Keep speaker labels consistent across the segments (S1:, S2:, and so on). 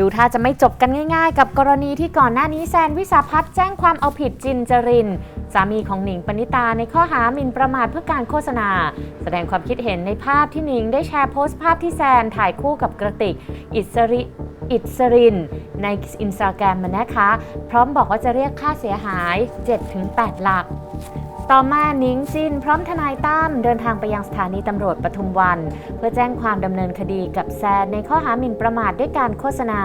S1: ดูท่าจะไม่จบกันง่าย ๆ กับกรณีที่ก่อนหน้านี้แซนวิสาพัฒน์แจ้งความเอาผิดจินจริน สามีของหนิงปณิตาในข้อหาหมิ่นประมาทเพื่อการโฆษณา แสดงความคิดเห็นในภาพที่หนิงได้แชร์โพสต์ภาพที่แซนถ่ายคู่กับกระติก อิสริอิสริน ในอินสตาแกรมมานะคะ พร้อมบอกว่าจะเรียกค่าเสียหาย 7-8 หลัก ต่อมานิ้งจิน พร้อมทนายตั้มเดินทางไปยังสถานีตำรวจปทุมวัน เพื่อแจ้งความดำเนินคดีกับแซนในข้อหาหมิ่นประมาทด้วยการโฆษณา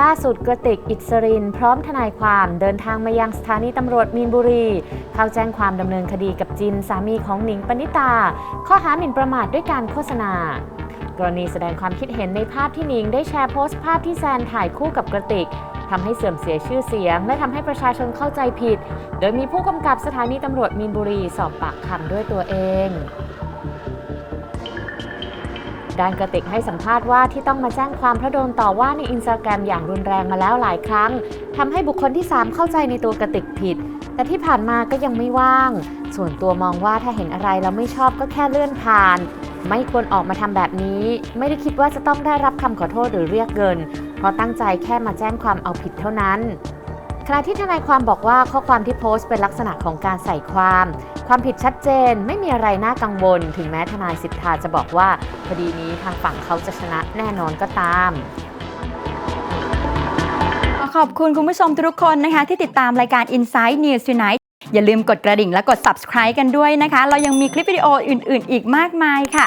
S1: ล่าสุดกระติกอิสริน พร้อมทนายความเดินทางมายังสถานีตำรวจมีนบุรี เข้าแจ้งความดำเนินคดีกับจินสามีของหนิงปณิตา ข้อหาหมิ่นประมาทด้วยการโฆษณากรณีแสดงความคิดเห็นในภาพที่หนิงได้แชร์โพสต์ภาพที่แซนถ่ายคู่กับกระติก ทำให้เสื่อมเสียชื่อเสียง และทำให้ประชาชนเข้าใจผิด โดยมีผู้กำกับสถานีตำรวจมีนบุรีสอบปากคำด้วยตัวเองด้านกระติกให้สัมภาษณ์ว่าที่ต้องมาแจ้งความพระโดนต่อว่าในอินสตาแกรมอย่างรุนแรงมาแล้วหลายครั้งทำให้บุคคลที่ 3 เข้าใจในตัวกระติกผิด แต่ที่ผ่านมาก็ยังไม่ว่าง ส่วนตัวมองว่าถ้าเห็นอะไรแล้วไม่ชอบก็แค่เลื่อนผ่าน ไม่ควรออกมาทำแบบนี้ ไม่ได้คิดว่าจะต้องได้รับคำขอโทษหรือเรียกเงิน เพราะตั้งใจแค่มาแจ้งความเอาผิดเท่านั้นขณะที่ทนายความบอกว่าข้อความที่โพสต์เป็นลักษณะของการใส่ความ ความผิดชัดเจนไม่มีอะไรน่ากังวล ถึงแม้ทนายสิทธาจะบอกว่าคดีนี้ทางฝั่งเขาจะชนะแน่นอนก็ตาม
S2: ขอขอบคุณคุณผู้ชมทุกคนนะคะ ที่ติดตามรายการ Inside News Tonight อย่าลืมกดกระดิ่งและกด subscribe กันด้วยนะคะ เรายังมีคลิปวิดีโออื่น ๆ อีกมากมายค่ะ